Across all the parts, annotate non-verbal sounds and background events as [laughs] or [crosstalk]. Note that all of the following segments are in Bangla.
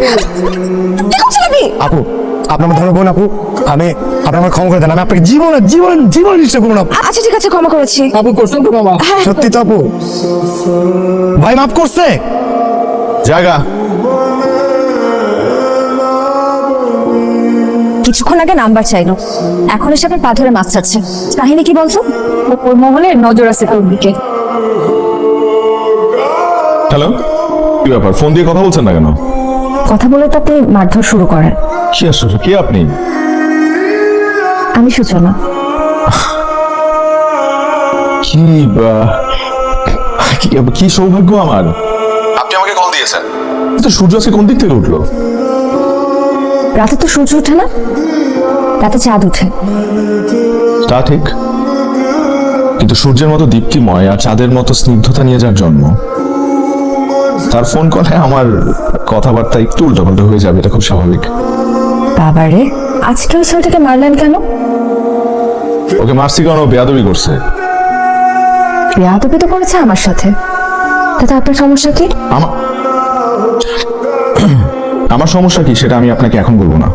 কি করছেন আপনি আপু আপনি আমার ধর্ম বোন আপু আমি আপনি আমার ক্ষমা করে দেন আমি আপনাকে জীবন জীবন জীবন ইচ্ছে করুন আপু। আচ্ছা ঠিক আছে ক্ষমা করেছি। আপু করছেন তো মামা? সত্যি তো আপু। ভাই মাফ করছে। জায়গা। কিছুক্ষণ আগে নাম্বার চাইলো। এখন এসে আপনার পা ধরে মাছ চাচ্ছে। কাহিনী কি বলতো? ওর মহলের নজর আছে তোর দিকে। হ্যালো কি ব্যাপার? ফোন দিয়ে কথা বলছেন না কেন? কথা বলে তো আপনি মারধর শুরু করেন। কি আসছে কে আপনি? আমি সূচনা। কি বা- কি- কি সৌভাগ্য আমার। আপনি আমাকে কল দিয়েছেন। তো সূর্য আজকে কোন দিক থেকে উঠল? রাতে তো সূর্য ওঠে না? রাতে চাঁদ ওঠে। তা ঠিক। কিন্তু সূর্যের মতো দীপ্তিময় আর চাঁদের মতো স্নিগ্ধতা নিয়ে যার জন্ম। তার ফোন কলে আমার কথাবার্তা একটু উল্টাপাল্টা হয়ে যাবে এটা খুব স্বাভাবিক। বাবারে আজকে ওই ছেলেটাকে মারলেন কেন? ওকে মারছি কারণ ও বেয়াদবি করছে। বেয়াদবি তো করেছে আমার সাথে। তাতে আপনার সমস্যা কি? আমার আমার সমস্যা কি? সেটা আমি আপনাকে এখন বলব না।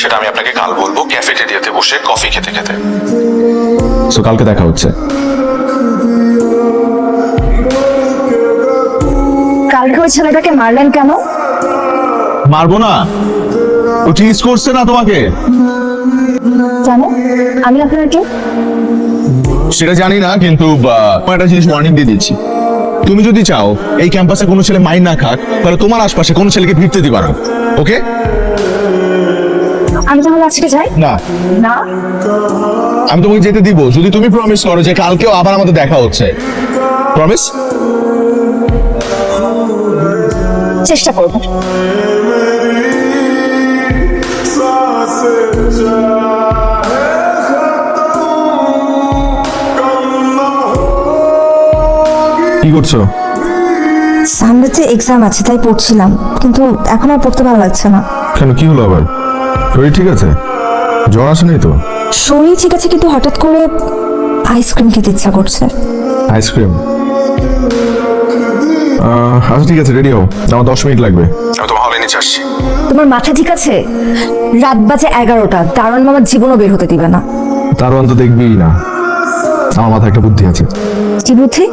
সেটা আমি আপনাকে কাল বলব ক্যাফেটেরিয়াতে বসে কফি খেতে খেতে। সো কালকে দেখা হচ্ছে। কালকে ওই ছেলেটাকে মারলেন কেন? মারবো না। ও টিজ করছে না তোমাকে। জানো আমি আপনাকে সেটা জানি না কিন্তু আহ, একটা জিনিস ওয়ার্নিং দিয়ে দিচ্ছি। তুমি যদি চাও এই ক্যাম্পাসে কোনো ছেলে মাইন না খাক তাহলে তোমার আশপাশে কোনো ছেলেকে ভিড়তে দিবা না। ওকে আমি তাহলে আজকে যাই? না। না? আমি তোমাকে যেতে দিব। যদি তুমি প্রমিস করো যে কালকেও আবার আমাদের দেখা হচ্ছে। প্রমিস চেষ্টা করব। কি করছ? সামনেতে এক্সাম আছে তাই পড়ছিলাম কিন্তু এখন আর পড়তে ভালো লাগছে না। কেন কি হলো আবার? শরীর ঠিক আছে? জ্বর আসে নাই তো? শরীর ঠিক আছে কিন্তু হঠাৎ করে আইসক্রিম খেতে ইচ্ছা করছে। আইসক্রিম আচ্ছা ঠিক আছে রেডি হও। আমার দশ মিনিট লাগবে। আমি তোমার হলে নিচে আসছি। তোমার মাথা ঠিক আছে? রাত বাজে এগারোটা। দারুণ মামার জীবনও বের হতে দিবে না। দারোয়ান তো দেখবি না। আমার মাথায় একটা বুদ্ধি আছে। কি বুদ্ধি?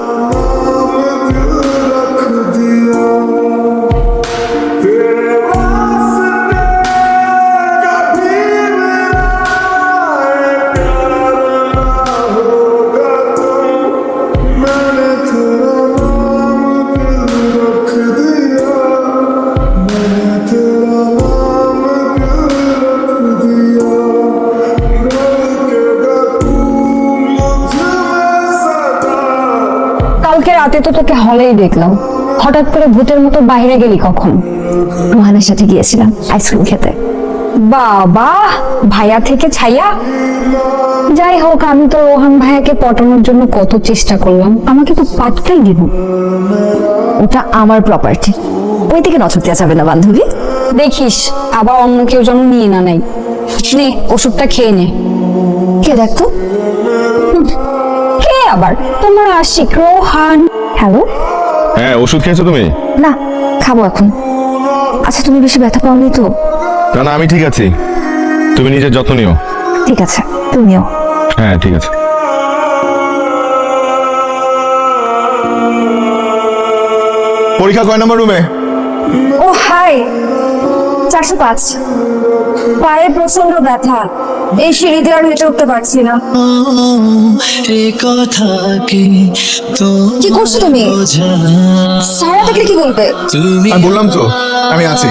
রাতে তো তোকে হলেই দেখলাম। হঠাৎ করে ভূতের মতো বাইরে গেলি কখন? রোহানের সাথে গিয়েছিলাম আইসক্রিম খেতে। বাবা ভাইয়া থেকে ছাইয়া? যাই হোক আমি তো রোহান ভাইয়াকে পটানোর জন্য কত চেষ্টা করলাম। আমাকে তো পাত্তাই দিব। ওটা আমার প্রপার্টি ওই দিকে নজর দেওয়া যাবে না বান্ধবী। দেখিস আবার অন্য কেউ যেন নিয়ে না নাই নে ওষুধটা খেয়ে নে। কে দেখতো কে আবার? তোমার আশিক রোহান। হ্যালো? হ্যাঁ ওষুধ খেয়েছো তুমি? না খাব এখন। আচ্ছা তুমি বেশি ব্যথা পাওনি তো? না না আমি ঠিক আছি। তুমি নিজের যত্ন নিও। ঠিক আছে তুমিও। হ্যাঁ ঠিক আছে। পরীক্ষা কয় নম্বর রুমে? ও হাই। চারশো পাঁচ। পায়ে প্রচণ্ড ব্যথা। এই সিঁড়ি দিয়ে আর হেঁটে উঠতে পারছি না। কি তো কি করছ তুমি? সারা থেকে কি বলবে? আমি বললাম তো আমি আছি।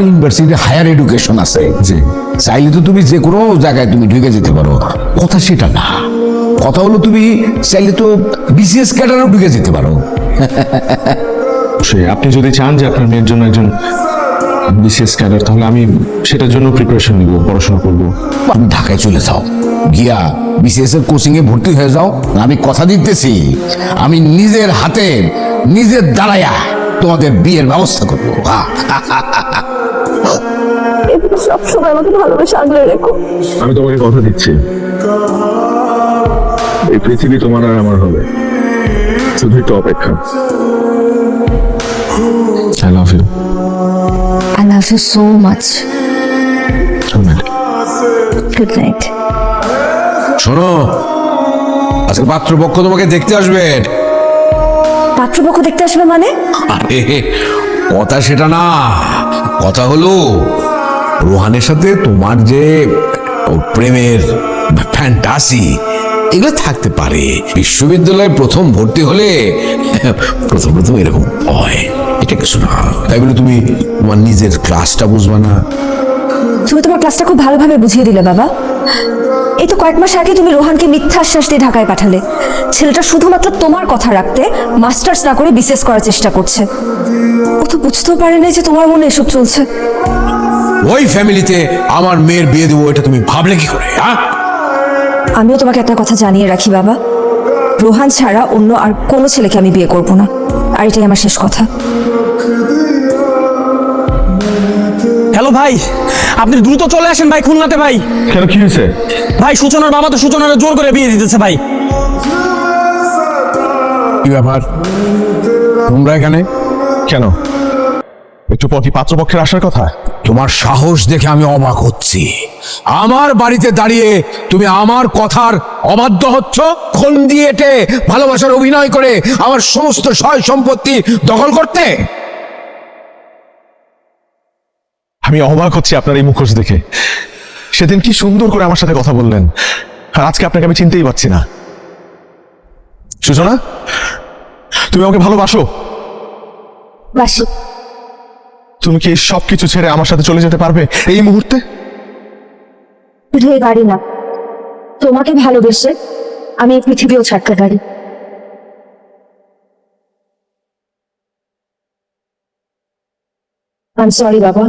তোমার ইউনিভার্সিটি হায়ার এডুকেশন আছে। জি। চাইলে তো তুমি যে কোনো জায়গায় তুমি ঢুকে যেতে পারো। কথা সেটা না। কথা হলো তুমি চাইলে তো বিসিএস ক্যাডারও ঢুকে যেতে পারো। [laughs] সে আপনি যদি চান যে আপনার মেয়ের জন্য একজন বিশেষ ক্যাডার তাহলে আমি সেটার জন্য প্রিপারেশন নিব পড়াশোনা করব। তুমি ঢাকায় চলে যাও। গিয়া বিসিএস এর কোচিং এ ভর্তি হয়ে যাও। আমি কথা দিতেছি। আমি নিজের হাতে নিজের দাঁড়ায়া তোমাদের বিয়ের ব্যবস্থা করব। [laughs] হ্যাঁ সবসময় আমাকে ভালোবেসে আগলে রেখো। আমি তোমাকে কথা দিচ্ছি। এই পৃথিবী তোমার আর আমার হবে। শুধু একটু অপেক্ষা। I love you I love you so much good night good night শোনো আজকে পাত্রপক্ষ তোমাকে দেখতে আসবে। পাত্রপক্ষ দেখতে আসবে মানে? আরে কথা সেটা না। কথা হলো, রোহানের সাথে তোমার যে প্রেমের ফ্যান্টাসি এগুলো থাকতে পারে। বিশ্ববিদ্যালয়ে প্রথম ভর্তি হলে, প্রথম প্রথম এরকম হয়। এটা কিছু না। তাই বলে তুমি তোমার নিজের ক্লাসটা বুঝবা না। তুমি তোমার ক্লাসটা খুব ভালোভাবে বুঝিয়ে দিলে বাবা। এই তো কয়েক মাস আগে তুমি রোহানকে মিথ্যা আশ্বাস দিয়ে ঢাকায় পাঠালে। ছেলেটা শুধুমাত্র তোমার কথা রাখতে মাস্টার্স না করে বিসিএস করার চেষ্টা করছে। ও তো বুঝতেও পারে না যে তোমার মনে এসব চলছে। ওই ফ্যামিলিতে আমার মেয়ের বিয়ে দেবো এটা তুমি ভাবলে কি করে হ্যাঁ? আমিও তোমাকে একটা কথা জানিয়ে রাখি বাবা। রোহান ছাড়া অন্য আর কোনো ছেলেকে আমি বিয়ে করব না। আর এটাই আমার শেষ কথা। হ্যালো ভাই আপনি দ্রুত চলে আসেন ভাই খুলনাতে ভাই। কেন কি হয়েছে? ভাই সূচনার বাবা তো সূচনার জোর করে বিয়ে দিতেছে ভাই। কি ব্যাপার? তোমরা এখানে? কেন? একটু পর কি পাত্রপক্ষের আসার কথা? তোমার সাহস দেখে আমি অবাক হচ্ছি। আমার বাড়িতে দাঁড়িয়ে তুমি আমার কথার অবাধ্য হচ্ছ কোন দিয়ে এটে ভালোবাসার অভিনয় করে আমার সমস্ত সয় সম্পত্তি দখল করতে? আমি অবাক হচ্ছি আপনার এই মুখোশ দেখে। সেদিন কি সুন্দর করে আমার সাথে কথা বললেন। আর আজকে আপনাকে আমি চিনতেই পারছি না। সূচনা তুমি আমাকে ভালোবাসো? বাসি। তুমি কি সব কিছু ছেড়ে আমার সাথে চলে যেতে পারবে এই মুহূর্তে? গাড়ি না। তোমাকে ভালোবেসে আমি এই পৃথিবীও ছাড়তে পারি। আই সরি বাবা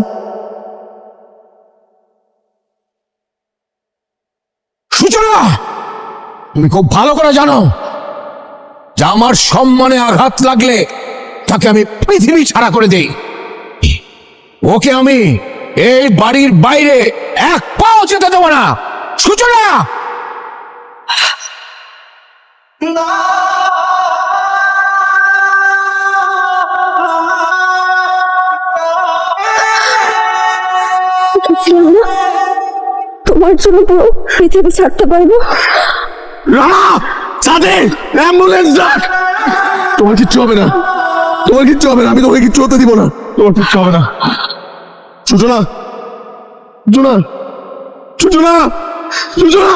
সূচনা তুমি খুব ভালো করে জানো যে আমার সম্মানে আঘাত লাগলে তাকে আমি পৃথিবী ছাড়া করে দেই। ওকে আমি এই বাড়ির বাইরে এক পাও যেতে দেবো না। সূচনা! তোমার জন্য পুরো পৃথিবী ছাড়তে পারব। রানা সাথে অ্যাম্বুলেন্স ডাক। তোমার কিচ্ছু হবে না। তোমার কিচ্ছু হবে না। আমি তোমাকে কিচ্ছু হতে দিব না। তোমার কিচ্ছু হবে না। সুজনা সুজনা সুজনা সূচনা